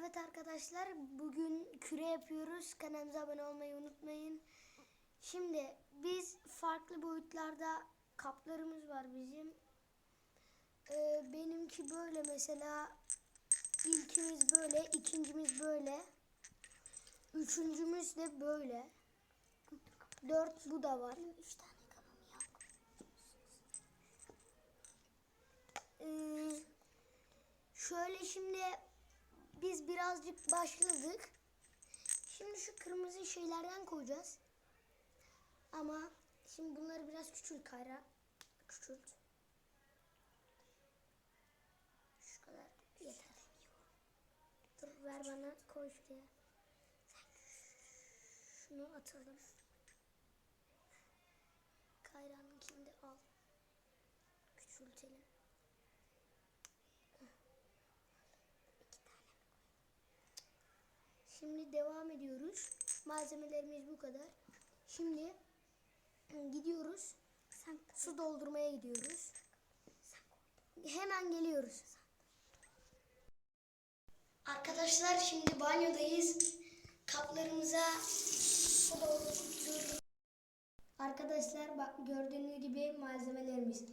Evet arkadaşlar bugün küre yapıyoruz. Kanalımıza abone olmayı unutmayın. Şimdi biz farklı boyutlarda kaplarımız var bizim. Ee, benimki böyle mesela ilkimiz böyle, ikincimiz böyle. Üçüncümüz de böyle. Dört bu da var. Üç tane kabım yok. Ee, şöyle şimdi biz birazcık başladık. Şimdi şu kırmızı şeylerden koyacağız. Ama şimdi bunları biraz küçült Kayra. Küçült. Şu kadar yeter. Dur ver bana koy şuraya. Şunu atalım. Kayra'nınkini de al. Küçültelim. Şimdi devam ediyoruz. Malzemelerimiz bu kadar. Şimdi gidiyoruz. Sen Su doldurmaya gidiyoruz. Hemen geliyoruz. Arkadaşlar şimdi banyodayız. Kaplarımıza su doldurduk. Arkadaşlar bak gördüğünüz gibi malzemelerimiz.